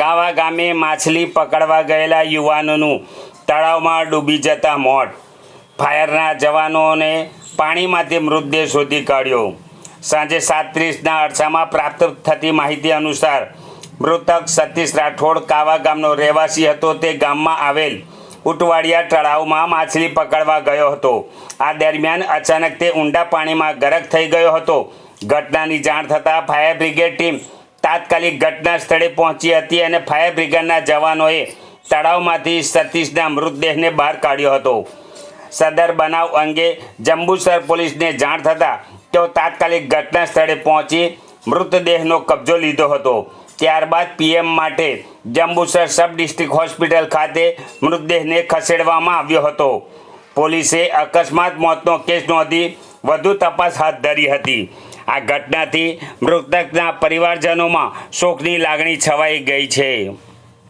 કાવા ગામે માછલી પકડવા ગયેલા યુવાનોનું તળાવમાં ડૂબી જતા મોત. ફાયરના જવાનોને પાણીમાંથી મૃતદેહ શોધી કાઢ્યો. સાંજે સાત ત્રીસના અરસામાં પ્રાપ્ત થતી માહિતી અનુસાર, મૃતક સતીશ રાઠોડ કાવા ગામનો રહેવાસી હતો. તે ગામમાં આવેલ ઉટવાડિયા તળાવમાં માછલી પકડવા ગયો હતો. આ દરમિયાન અચાનક તે ઊંડા પાણીમાં ગરક થઈ ગયો હતો. ઘટનાની જાણ થતાં ફાયર બ્રિગેડ ટીમ તાત્કાલિક ઘટના સ્થળે પહોંચી હતી અને ફાયર બ્રિગેડના જવાનોએ તળાવમાંથી સતીશના મૃતદેહને બહાર કાઢ્યો હતો. સદર બનાવ અંગે જંબુસર પોલીસને જાણ થતાં તેઓ તાત્કાલિક ઘટના સ્થળે પહોંચી મૃતદેહનો કબજો લીધો હતો. ત્યારબાદ પીએમ માટે જંબુસર સબ ડિસ્ટ્રિક્ટ હોસ્પિટલ ખાતે મૃતદેહને ખસેડવામાં આવ્યો હતો. પોલીસે અકસ્માત મોતનો કેસ નોંધી વધુ તપાસ હાથ ધરી હતી. આ ઘટનાથી મૃતકના પરિવારજનોમાં શોકની લાગણી છવાઈ ગઈ છે.